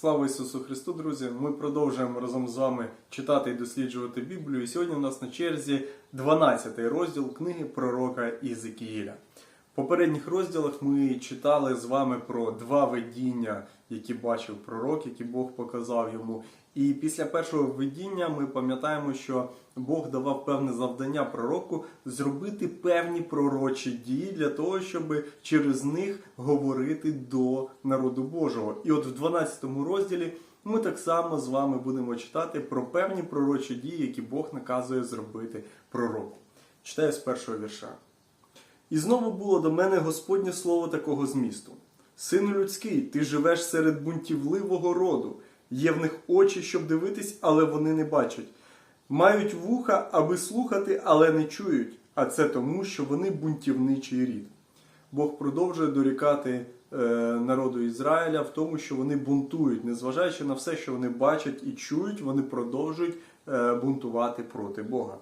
Слава Ісусу Христу, друзі! Ми продовжуємо разом з вами читати і досліджувати Біблію. І сьогодні у нас на черзі 12 розділ книги пророка Ізекіїля. Попередніх розділах ми читали з вами про два видіння, які бачив пророк, які Бог показав йому. І після першого видіння ми пам'ятаємо, що Бог давав певне завдання пророку зробити певні пророчі дії для того, щоб через них говорити до народу Божого. І от в 12 розділі ми так само з вами будемо читати про певні пророчі дії, які Бог наказує зробити пророку. Читаю з першого вірша. І знову було до мене Господнє слово такого змісту: Сину людський, ти живеш серед бунтівливого роду, є в них очі, щоб дивитись, але вони не бачать. Мають вуха, аби слухати, але не чують. А це тому, що вони бунтівничий рід. Бог продовжує дорікати е, народу Ізраїля в тому, що вони бунтують, незважаючи на все, що вони бачать і чують, вони продовжують е, бунтувати проти Бога.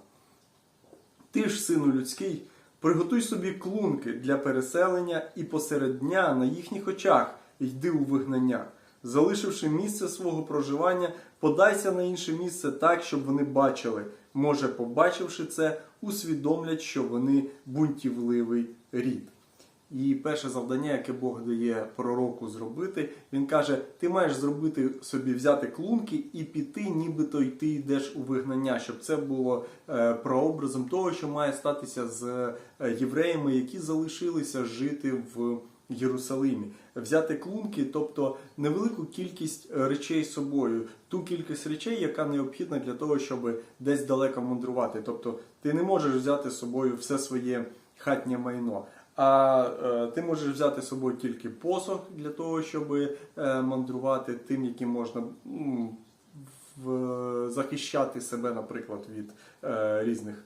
Ти ж, сину людський, приготуй собі клунки для переселення і посеред дня на їхніх очах йди у вигнання. Залишивши місце свого проживання, подайся на інше місце так, щоб вони бачили. Може, побачивши це, усвідомлять, що вони бунтівливий рід. І перше завдання, яке Бог дає пророку зробити, він каже: ти маєш зробити собі взяти клунки і піти, нібито й ти йдеш у вигнання, щоб це було е, прообразом того, що має статися з е, євреями, які залишилися жити в Єрусалимі. Взяти клунки, тобто невелику кількість е, речей з собою, ту кількість речей, яка необхідна для того, щоб десь далеко мандрувати. Тобто ти не можеш взяти з собою все своє хатнє майно. А е, ти можеш взяти з собою тільки посох для того, щоб е, мандрувати тим, яким можна захищати себе, наприклад, від е, різних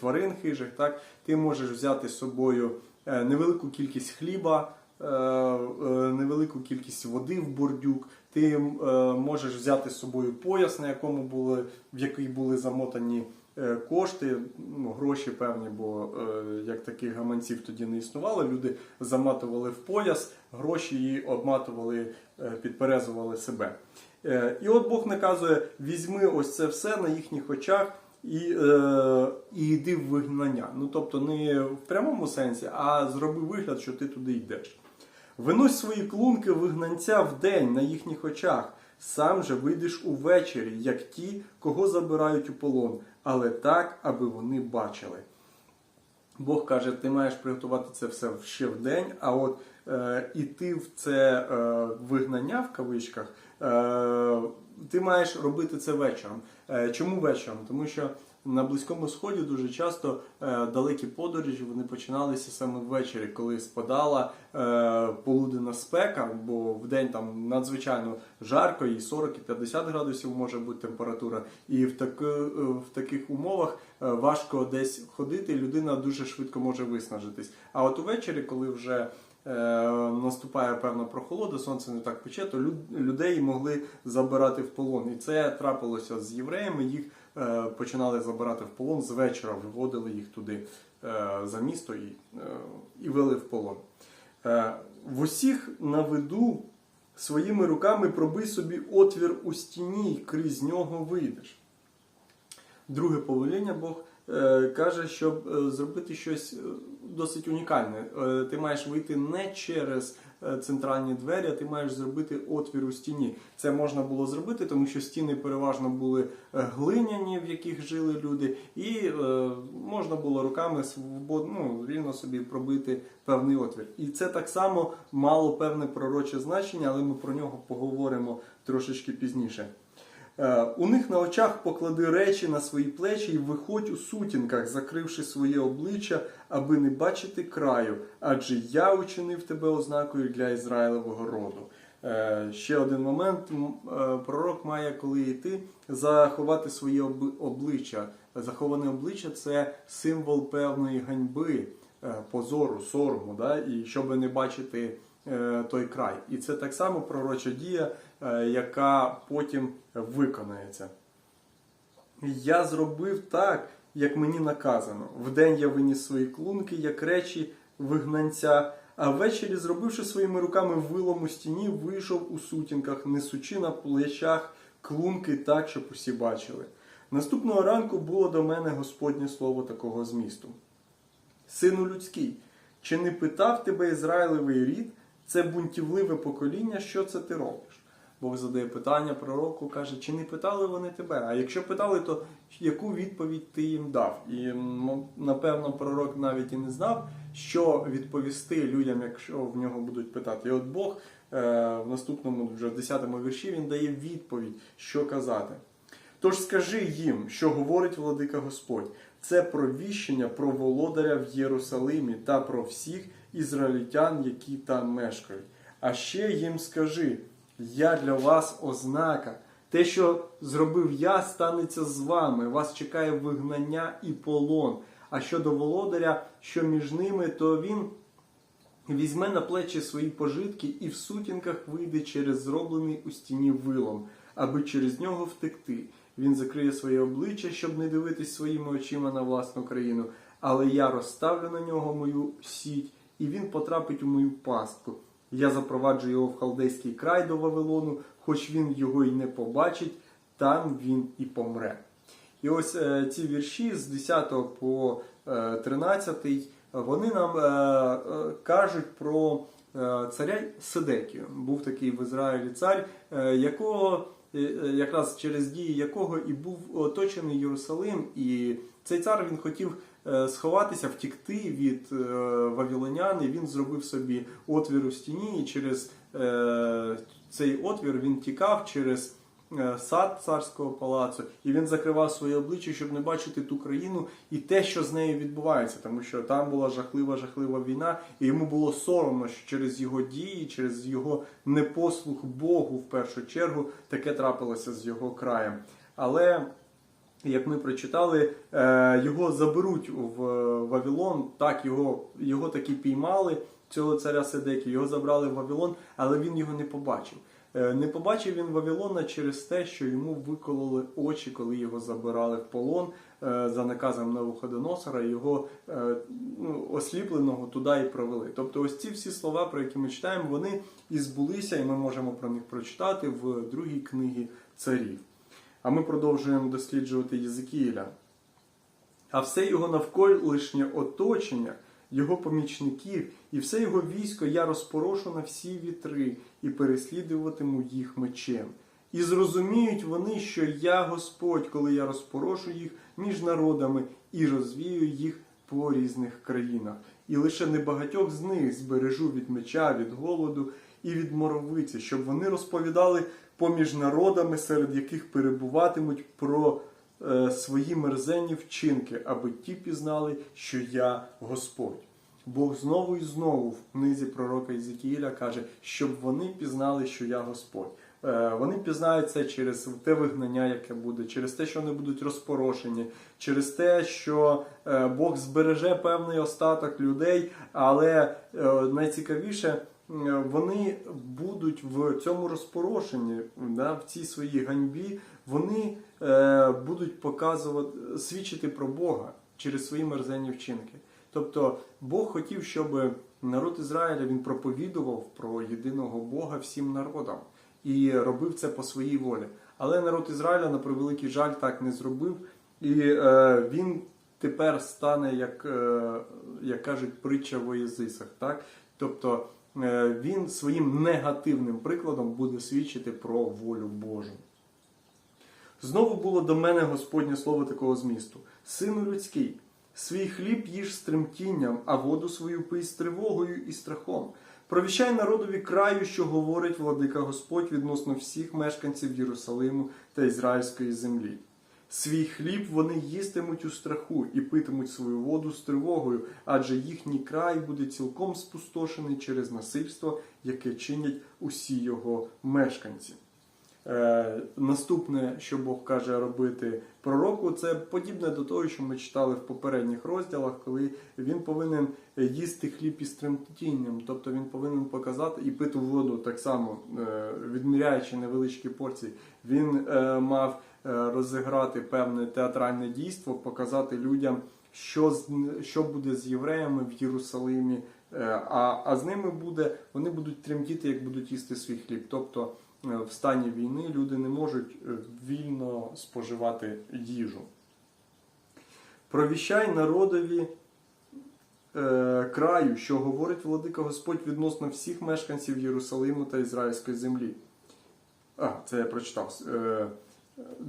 тварин хижих. Так? Ти можеш взяти з собою невелику кількість хліба, невелику кількість води в бордюк. Ти можеш взяти з собою пояс, на якому були, в який були замотані кошти, ну, гроші певні, бо е, як таких гаманців тоді не існувало. Люди заматували в пояс гроші і обматували, е, підперезували себе. Е, І от Бог наказує: візьми ось це все на їхніх очах. І, е, і йди в вигнання. Ну тобто не в прямому сенсі, а зроби вигляд, що ти туди йдеш. Винось свої клунки вигнанця вдень на їхніх очах, сам же вийдеш увечері, як ті, кого забирають у полон, але так, аби вони бачили. Бог каже, ти маєш приготувати це все ще в день, а от е, іти в це е, вигнання в кавичках, е, ти маєш робити це вечором. Е, чому вечором? Тому що на Близькому Сході дуже часто е, далекі подорожі вони починалися саме ввечері, коли спадала е, полуденна спека, бо в день там надзвичайно жарко, і 40, і 50 градусів може бути температура. І в, таки, е, в таких умовах важко десь ходити, людина дуже швидко може виснажитись. А от увечері, коли вже наступає певна прохолода, сонце не так пече, то люд- людей могли забирати в полон. І це трапилося з євреями. Їх починали забирати в полон з вечора, виводили їх туди е, за місто і, е, і вели в полон. Е, в усіх на виду своїми руками пробий собі отвір у стіні, і крізь нього вийдеш. Друге повеління Бог е, каже, щоб е, зробити щось е, досить унікальне. Е, ти маєш вийти не через е, центральні двері, а ти маєш зробити отвір у стіні. Це можна було зробити, тому що стіни переважно були е, глиняні, в яких жили люди, і е, можна було руками свободно, ну, вільно собі пробити певний отвір. І це так само мало певне пророче значення, але ми про нього поговоримо трошечки пізніше. Е, У них на очах поклади речі на свої плечі і виходь у сутінках, закривши своє обличчя, аби не бачити краю, адже я учинив тебе ознакою для Ізраїлевого роду. Е, Ще один момент. Е, Пророк має, коли йти, заховати своє обличчя. Заховане обличчя це символ певної ганьби, позору, сорому, да? і щоб не бачити той край. І це так само пророча дія, яка потім виконається. Я зробив так, як мені наказано. Вдень я виніс свої клунки, як речі вигнанця, А ввечері, зробивши своїми руками вилом у стіні, вийшов у сутінках, несучи на плечах клунки так, щоб усі бачили. Наступного ранку було до мене Господнє слово такого змісту. Сину людський, чи не питав тебе Ізраїлевий рід, це бунтівливе покоління, що це ти робиш? Бог задає питання пророку, каже, чи не питали вони тебе? А якщо питали, то яку відповідь ти їм дав? І напевно пророк навіть і не знав, що відповісти людям, якщо в нього будуть питати. І от Бог е, в наступному, вже в 10-му вірші, він дає відповідь, що казати. Тож скажи їм, що говорить владика Господь, це провіщення про володаря в Єрусалимі та про всіх ізраїльтян, які там мешкають. А ще їм скажи: я для вас ознака. Те, що зробив я, станеться з вами. Вас чекає вигнання і полон. А щодо володаря, що між ними, то він візьме на плечі свої пожитки і в сутінках вийде через зроблений у стіні вилом, аби через нього втекти. Він закриє своє обличчя, щоб не дивитись своїми очима на власну країну. Але я розставлю на нього мою сіть, і він потрапить у мою пастку. Я запроваджу його в халдейський край до Вавилону, хоч він його й не побачить, там він і помре. І ось е, ці вірші з 10 по е, 13 вони нам е, е, кажуть про е, царя Сидекію. Був такий в Ізраїлі цар, е, якого е, е, якраз через дії якого і був оточений Єрусалим. І цей цар він хотів сховатися, втікти від е, вавилонян, і він зробив собі отвір у стіні, і через е, цей отвір він тікав через е, сад царського палацу, і він закривав своє обличчя, щоб не бачити ту країну і те, що з нею відбувається, тому що там була жахлива, жахлива війна, і йому було соромно, що через його дії, через його непослух Богу в першу чергу таке трапилося з його краєм. Але як ми прочитали, е, його заберуть в Вавилон. Так, його, його таки піймали, цього царя Седекі, його забрали в Вавилон, але він його не побачив. Е, Не побачив він Вавилона через те, що йому викололи очі, коли його забирали в полон е, за наказом Навуходоносора, його е, ну, осліпленого туди і провели. Тобто, ось ці всі слова, про які ми читаємо, вони і збулися, і ми можемо про них прочитати в другій книгі царів. А ми продовжуємо досліджувати Єзикіїля. А все його навколишнє оточення, його помічників і все його військо я розпорошу на всі вітри і переслідуватиму їх мечем. І зрозуміють вони, що я Господь, коли я розпорошу їх між народами і розвію їх по різних країнах. І лише небагатьох з них збережу від меча, від голоду і від моровиці, щоб вони розповідали поміж народами, серед яких перебуватимуть про е, свої мерзенні вчинки, аби ті пізнали, що я Господь. Бог знову і знову в книзі пророка Ізекіїля каже, щоб вони пізнали, що я Господь. Е, Вони пізнають це через те вигнання, яке буде, через те, що вони будуть розпорошені, через те, що е, Бог збереже певний остаток людей, але е, найцікавіше. Е, Вони будуть в цьому розпорошенні, да, в цій своїй ганьбі, вони е, будуть показувати, свідчити про Бога через свої мерзенні вчинки. Тобто Бог хотів, щоб народ Ізраїля він проповідував про єдиного Бога всім народам і робив це по своїй волі. Але народ Ізраїля, на превеликий жаль, так не зробив, і е, він тепер стане, як, е, як кажуть, притча в Оєзисах. Так? Тобто він своїм негативним прикладом буде свідчити про волю Божу. Знову було до мене Господнє слово такого змісту: Сину людський, свій хліб їж з тремтінням, а воду свою пий з тривогою і страхом. Провіщай народові краю, що говорить владика Господь відносно всіх мешканців Єрусалиму та ізраїльської землі. Свій хліб вони їстимуть у страху і питимуть свою воду з тривогою, адже їхній край буде цілком спустошений через насильство, яке чинять усі його мешканці. Е, наступне, що Бог каже робити пророку, це подібне до того, що ми читали в попередніх розділах, коли він повинен їсти хліб із тремтінням, тобто він повинен показати і пити воду так само, е, відміряючи невеличкі порції. Він е, мав розіграти певне театральне дійство, показати людям, що, що буде з євреями в Єрусалимі Е, А, а з ними буде, вони будуть тремтіти, як будуть їсти свій хліб. Тобто е, в стані війни люди не можуть е, вільно споживати їжу. Провіщай народові е, краю, що говорить владика Господь відносно всіх мешканців Єрусалиму та Ізраїльської землі. А, це я прочитав. Е,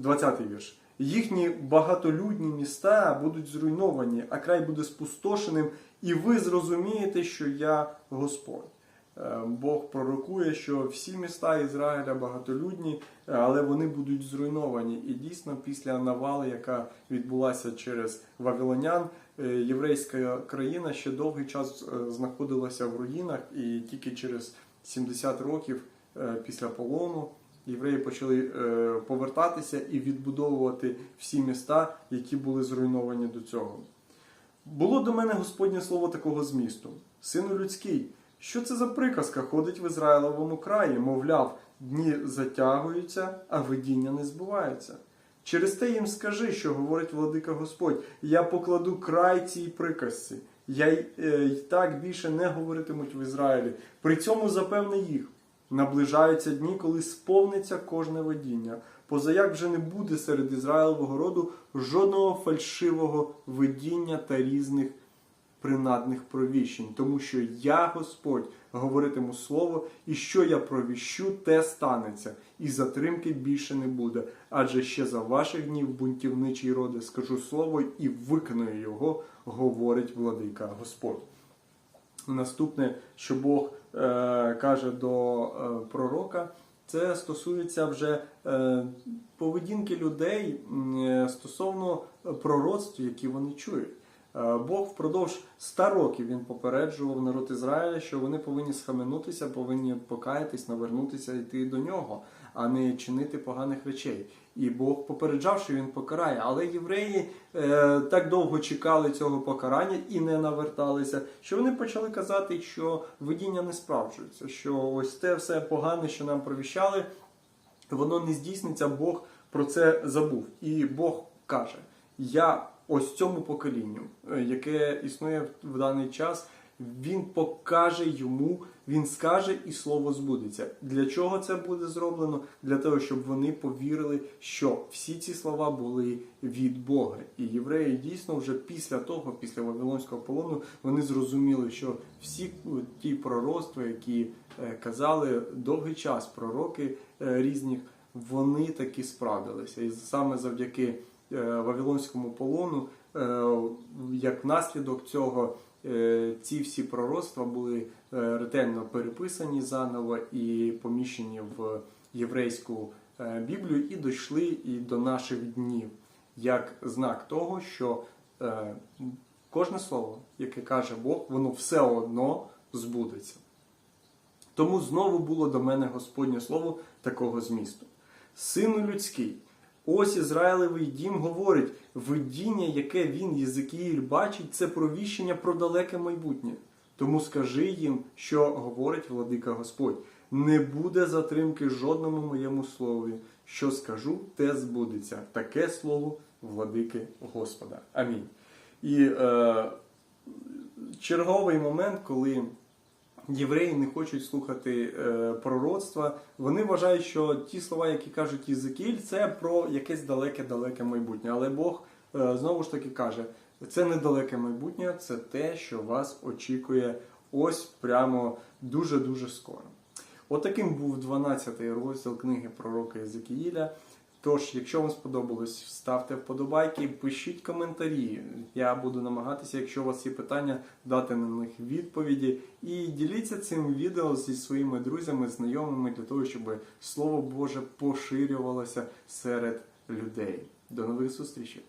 20-й вірш. Їхні багатолюдні міста будуть зруйновані, а край буде спустошеним, і ви зрозумієте, що я Господь. Е, Бог пророкує, що всі міста Ізраїля багатолюдні, е, але вони будуть зруйновані. І дійсно, після навали, яка відбулася через Вавилонян, е, єврейська країна ще довгий час знаходилася в руїнах, і тільки через 70 років після полону євреї почали е, повертатися і відбудовувати всі міста, які були зруйновані до цього. Було до мене Господнє слово такого змісту: Сину людський, що це за приказка ходить в Ізраїловому краї, мовляв, дні затягуються, а видіння не збуваються. Через те їм скажи, що говорить владика Господь: я покладу край цій приказці. Я й, е, й так більше не говоритимуть в Ізраїлі. При цьому запевни їх. Наближаються дні, коли сповниться кожне видіння. Позаяк вже не буде серед Ізраїлового роду жодного фальшивого видіння та різних принадних провіщень, тому що я, Господь, говоритиму слово, і що я провіщу, те станеться, і затримки більше не буде. Адже ще за ваших днів бунтівничий роди скажу слово і виконую його, говорить владика Господь. Наступне, що Бог е, каже до е, пророка, це стосується вже е, поведінки людей е, стосовно пророцтв, які вони чують. Е, Бог впродовж 100 років він попереджував народ Ізраїля, що вони повинні схаменутися, повинні покаятись, навернутися, йти до нього, а не чинити поганих речей. І Бог попереджав, що він покарає. Але євреї е, так довго чекали цього покарання і не наверталися, що вони почали казати, що видіння не справджується, що ось те все погане, що нам провіщали, воно не здійсниться, Бог про це забув. І Бог каже: Я ось цьому поколінню, е, яке існує в даний час, він покаже йому, він скаже, і слово збудеться. Для чого це буде зроблено? Для того, щоб вони повірили, що всі ці слова були від Бога. І євреї дійсно вже після того, після Вавилонського полону, вони зрозуміли, що всі ті пророцтва, які е, казали довгий час пророки е, різних, вони таки справдилися. І саме завдяки е, Вавилонському полону, як наслідок цього, ці всі пророцтва були ретельно переписані заново і поміщені в єврейську е, Біблію і дійшли і до наших днів, як знак того, що е, кожне слово, яке каже Бог, воно все одно збудеться. Тому знову було до мене Господнє слово такого змісту. Сину людський, ось Ізраїлевий дім говорить, видіння, яке він, Єзикіїль, бачить, це провіщення про далеке майбутнє. Тому скажи їм, що говорить владика Господь. Не буде затримки жодному моєму слові. Що скажу, те збудеться. Таке слово владики Господа. Амінь. І е, черговий момент, коли євреї не хочуть слухати е, пророцтва, вони вважають, що ті слова, які кажуть Єзикіль, це про якесь далеке-далеке майбутнє. Але Бог е, знову ж таки каже, це не далеке майбутнє, це те, що вас очікує ось прямо дуже-дуже скоро. Отаким був 12-й розділ книги пророка Єзекіїля. Тож, якщо вам сподобалось, ставте вподобайки, пишіть коментарі. Я буду намагатися, якщо у вас є питання, дати на них відповіді. І діліться цим відео зі своїми друзями, знайомими для того, щоб Слово Боже поширювалося серед людей. До нових зустрічей!